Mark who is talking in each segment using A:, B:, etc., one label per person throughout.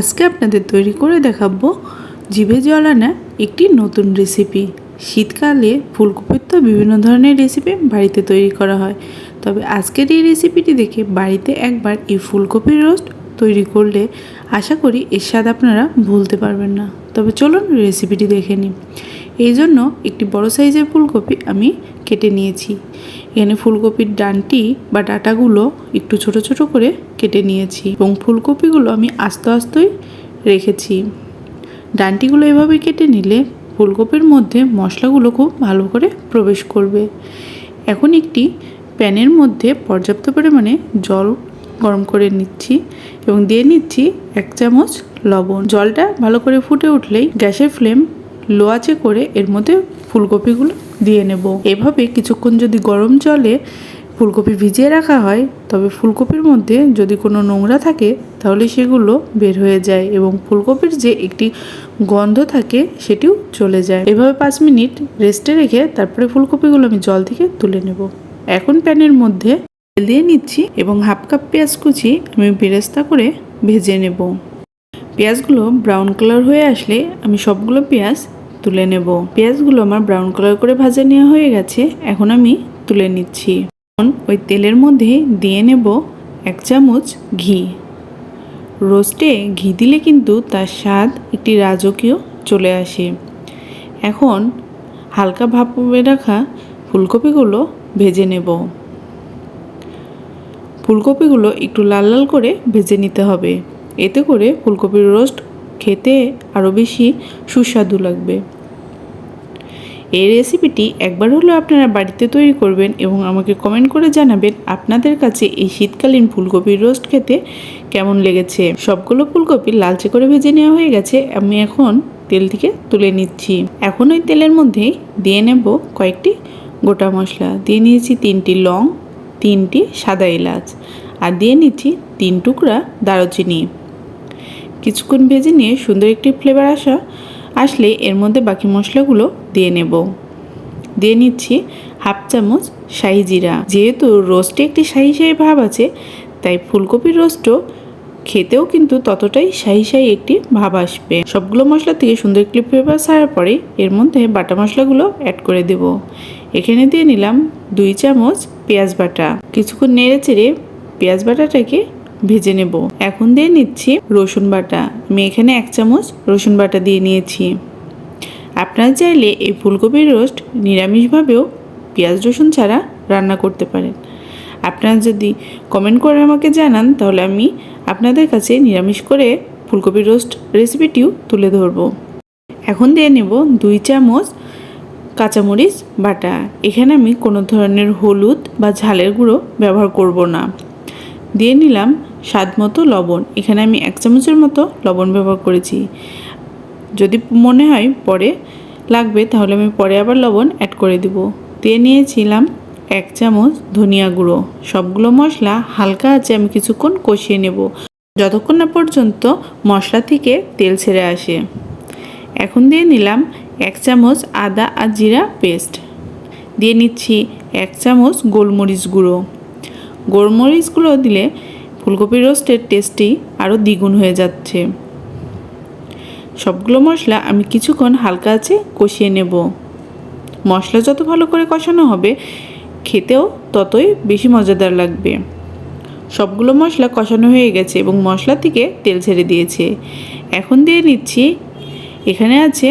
A: আজকে আপনাদের তৈরি করে দেখাবো জিভে জল আনা একটি নতুন রেসিপি শীতকালে ফুলকপির তো বিভিন্ন ধরনের রেসিপি বাড়িতে তৈরি করা হয়। তবে আজকের এই রেসিপিটি দেখে বাড়িতে একবার এই ফুলকপির রোস্ট তৈরি করলে আশা করি এর স্বাদ আপনারা ভুলতে পারবেন না। তবে চলুন রেসিপিটি দেখে নিই। এই জন্য একটি বড় সাইজের ফুলকপি আমি কেটে নিয়েছি। এখানে ফুলকপির ডানটি বা ডাটাগুলো একটু ছোট ছোট করে কেটে নিয়েছি এবং ফুলকপিগুলো আমি আস্তে আস্তেই রেখেছি। ডানটিগুলো এভাবে কেটে নিলে ফুলকপির মধ্যে মশলাগুলো খুব ভালো করে প্রবেশ করবে। এখন একটি প্যানের মধ্যে পর্যাপ্ত পরিমাণে জল গরম করে নিচ্ছি এবং দিয়ে নিচ্ছি এক চামচ লবণ। জলটা ভালো করে ফুটে উঠলেই গ্যাসের ফ্লেম লো আঁচে করে এর মধ্যে ফুলকপিগুলো দিয়ে নেব। এভাবে কিছুক্ষণ যদি গরম জলে ফুলকপি ভিজিয়ে রাখা হয়, তবে ফুলকপির মধ্যে যদি কোনো নোংরা থাকে, তাহলে সেগুলো বের হয়ে যায় এবং ফুলকপির যে একটি গন্ধ থাকে, সেটিও চলে যায়। এভাবে পাঁচ মিনিট রেস্টে রেখে তারপরে ফুলকপিগুলো আমি জল থেকে তুলে নেব। এখন প্যানের মধ্যে তেল দিয়ে নিচ্ছি এবং হাফ কাপ পেঁয়াজ কুচি আমি বেরেস্তা করে ভেজে নেব। পেঁয়াজগুলো ব্রাউন কালার হয়ে আসলে আমি সবগুলো পেঁয়াজ তুলে নেব। পেঁয়াজগুলো আমার ব্রাউন কালার করে ভাজা নেওয়া হয়ে গেছে। এখন আমি তুলে নিচ্ছি। এখন ওই তেলের মধ্যে দিয়ে নেব এক চামচ ঘি। রোস্টে ঘি দিলে কিন্তু তার স্বাদ একটি রাজকীয় চলে আসে। এখন হালকা ভাপে রাখা ফুলকপিগুলো ভেজে নেব। ফুলকপিগুলো একটু লাল লাল করে ভেজে নিতে হবে। এতে করে ফুলকপির রোস্ট খেতে আরও বেশি সুস্বাদু লাগবে। এই রেসিপিটি একবার হলেও আপনারা বাড়িতে তৈরি করবেন এবং আমাকে কমেন্ট করে জানাবেন আপনাদের কাছে এই শীতকালীন ফুলকপির রোস্ট খেতে কেমন লেগেছে। সবগুলো ফুলকপি লালচে করে ভেজে নেওয়া হয়ে গেছে, আমি এখন তেল থেকে তুলে নিচ্ছি। এখন ওই তেলের মধ্যে দিয়ে নেব কয়েকটি গোটা মশলা। দিয়ে নিয়েছি তিনটি লং, তিনটি সাদা এলাচ, আর দিয়ে নিচ্ছি তিন টুকরা দারুচিনি। কিছুক্ষণ ভেজে নিয়ে সুন্দর একটি ফ্লেভার আসা, আসলে এর মধ্যে বাকি মশলাগুলো দিয়ে নেব। দিয়ে নিচ্ছি হাফ চামচ শাহি জিরা। যেহেতু রোস্টে একটি শাহি শাহি ভাব আছে, তাই ফুলকপির রোস্টও খেতেও কিন্তু ততটাই শাহি শাহি একটি ভাব আসবে। সবগুলো মশলা থেকে সুন্দর একটি ফ্লেভার ছাড়ার পরে এর মধ্যে বাটা মশলাগুলো অ্যাড করে দেব। এখানে দিয়ে নিলাম দুই চামচ পেঁয়াজ বাটা। কিছুক্ষণ নেড়ে চেড়ে পেঁয়াজ বাটাটাকে ভেজে নেব। এখন দিয়ে নিচ্ছি রসুন বাটা। আমি এখানে এক চামচ রসুন বাটা দিয়ে নিয়েছি। আপনারা চাইলে এই ফুলকপির রোস্ট নিরামিষভাবেও পেঁয়াজ, রসুন ছাড়া রান্না করতে পারেন। আপনারা যদি কমেন্ট করে আমাকে জানান, তাহলে আমি আপনাদের কাছে নিরামিষ করে ফুলকপির রোস্ট রেসিপিটিও তুলে ধরব। এখন দিয়ে নেব দুই চামচ কাঁচামরিচ বাটা। এখানে আমি কোনো ধরনের হলুদ বা ঝালের গুঁড়ো ব্যবহার করব না। দিয়ে নিলাম স্বাদ মতো লবণ। এখানে আমি এক চামচের মতো লবণ ব্যবহার করেছি। যদি মনে হয় পরে লাগবে, তাহলে আমি পরে আবার লবণ অ্যাড করে দিব। দিয়ে নিয়েছিলাম এক চামচ ধনিয়া গুঁড়ো। সবগুলো মশলা হালকা আছে আমি কিছুক্ষণ কষিয়ে নেব। যতক্ষণ না পর্যন্ত মশলা থেকে তেল ছেড়ে আসে। এখন দিয়ে নিলাম এক চামচ আদা আর জিরা পেস্ট। দিয়ে নিচ্ছি এক চামচ গোলমরিচ গুঁড়ো। গোলমরিচগুলো দিলে ফুলকপির রোস্টের টেস্টি আরও দ্বিগুণ হয়ে যাচ্ছে। সবগুলো মশলা আমি কিছুক্ষণ হালকা আছে কষিয়ে নেব। মশলা যত ভালো করে কষানো হবে, খেতেও ততই বেশি মজাদার লাগবে। সবগুলো মশলা কষানো হয়ে গেছে এবং মশলা থেকে তেল ছেড়ে দিয়েছে। এখন দিয়ে নিচ্ছি, এখানে আছে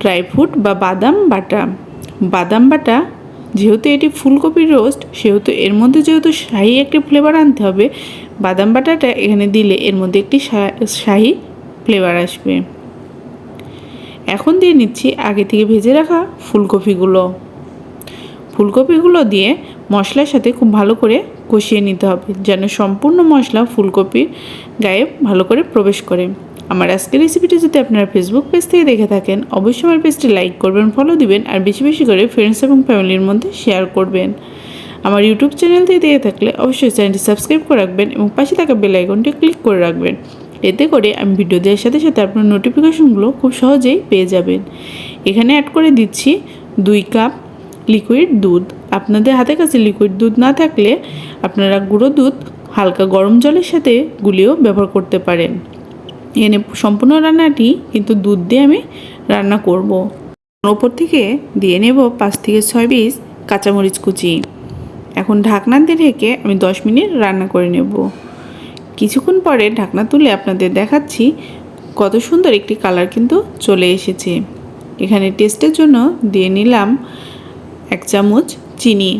A: ড্রাই ফ্রুট বা বাদাম বাটা। বাদাম বাটা যেহেতু এটি ফুলকপির রোস্ট, সেহেতু এর মধ্যে যেহেতু শাহি একটি ফ্লেভার আনতে হবে, বাদাম বাটাটা এখানে দিলে এর মধ্যে একটি শাহি ফ্লেভার আসবে। এখন দিয়ে নিচ্ছি আগে থেকে ভেজে রাখা ফুলকপিগুলো। ফুলকপিগুলো দিয়ে মশলার সাথে খুব ভালো করে কষিয়ে নিতে হবে, যেন সম্পূর্ণ মশলা ফুলকপির গায়ে ভালো করে প্রবেশ করে। আমার আজকের রেসিপিটি যদি আপনারা ফেসবুক পেজ থেকে দেখে থাকেন, অবশ্যই আমার পেজটি লাইক করবেন ফলো দিবেন, আর বেশি বেশি করে ফ্রেন্ডস এবং ফ্যামিলির মধ্যে শেয়ার করবেন। আমার ইউটিউব চ্যানেল থেকে দেখে থাকলে অবশ্যই চ্যানেলটি সাবস্ক্রাইব করে রাখবেন এবং পাশে থাকা বেল আইকনটি ক্লিক করে রাখবেন। এতে করে আমি ভিডিও দেওয়ার সাথে সাথে আপনার নোটিফিকেশনগুলো খুব সহজেই পেয়ে যাবেন। এখানে অ্যাড করে দিচ্ছি দুই কাপ লিকুইড দুধ। আপনাদের হাতে কাছে লিকুইড দুধ না থাকলে আপনারা গুঁড়ো দুধ হালকা গরম জলের সাথে গুলিয়েও ব্যবহার করতে পারেন। এখানে সম্পূর্ণ রান্নাটি কিন্তু দুধ দিয়ে আমি রান্না করব। ওপর থেকে দিয়ে নেব পাঁচ থেকে ছয় পিস কাঁচামরিচ কুচি। এখন ঢাকনা দিয়ে ঢেকে আমি দশ মিনিট রান্না করে নেব। কিছুক্ষণ পরে ঢাকনা তুলে আপনাদের দেখাচ্ছি কত সুন্দর একটি কালার কিন্তু চলে এসেছে। এখানে টেস্টের জন্য দিয়ে নিলাম এক চামচ চিনি।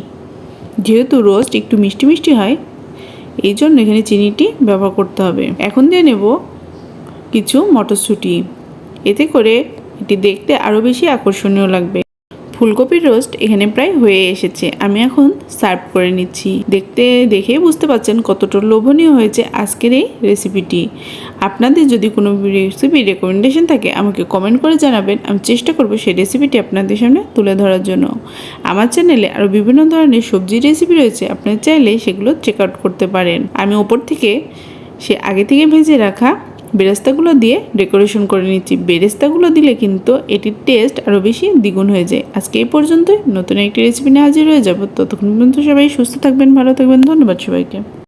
A: যেহেতু রোস্ট একটু মিষ্টি মিষ্টি হয়, এই জন্য এখানে চিনিটি ব্যবহার করতে হবে। এখন দিয়ে নেব কিছু মটরশুঁটি। এতে করে এটি দেখতে আরও বেশি আকর্ষণীয় লাগবে। ফুলকপির রোস্ট এখানে প্রায় হয়ে এসেছে। আমি এখন সার্ভ করে নিচ্ছি। দেখতে দেখেই বুঝতে পারছেন কতটা লোভনীয় হয়েছে আজকের এই রেসিপিটি। আপনাদের যদি কোনো রেসিপি রেকমেন্ডেশন থাকে, আমাকে কমেন্ট করে জানাবেন। আমি চেষ্টা করব সেই রেসিপিটি আপনাদের সামনে তুলে ধরার জন্য। আমার চ্যানেলে আরও বিভিন্ন ধরনের সবজি রেসিপি রয়েছে। আপনার চাইলে সেগুলো চেক আউট করতে পারেন। আমি ওপর থেকে সে আগে থেকে ভেজে রাখা বেরেস্তাগুলো দিয়ে ডেকোরেশন করে নিচ্ছি। বেরেস্তাগুলো দিলে কিন্তু এটির টেস্ট আরও বেশি দ্বিগুণ হয়ে যায়। আজকে এই পর্যন্তই। নতুন একটি রেসিপি নিয়ে হাজির হয়ে যাব। ততক্ষণ পর্যন্ত সবাই সুস্থ থাকবেন, ভালো থাকবেন। ধন্যবাদ সবাইকে।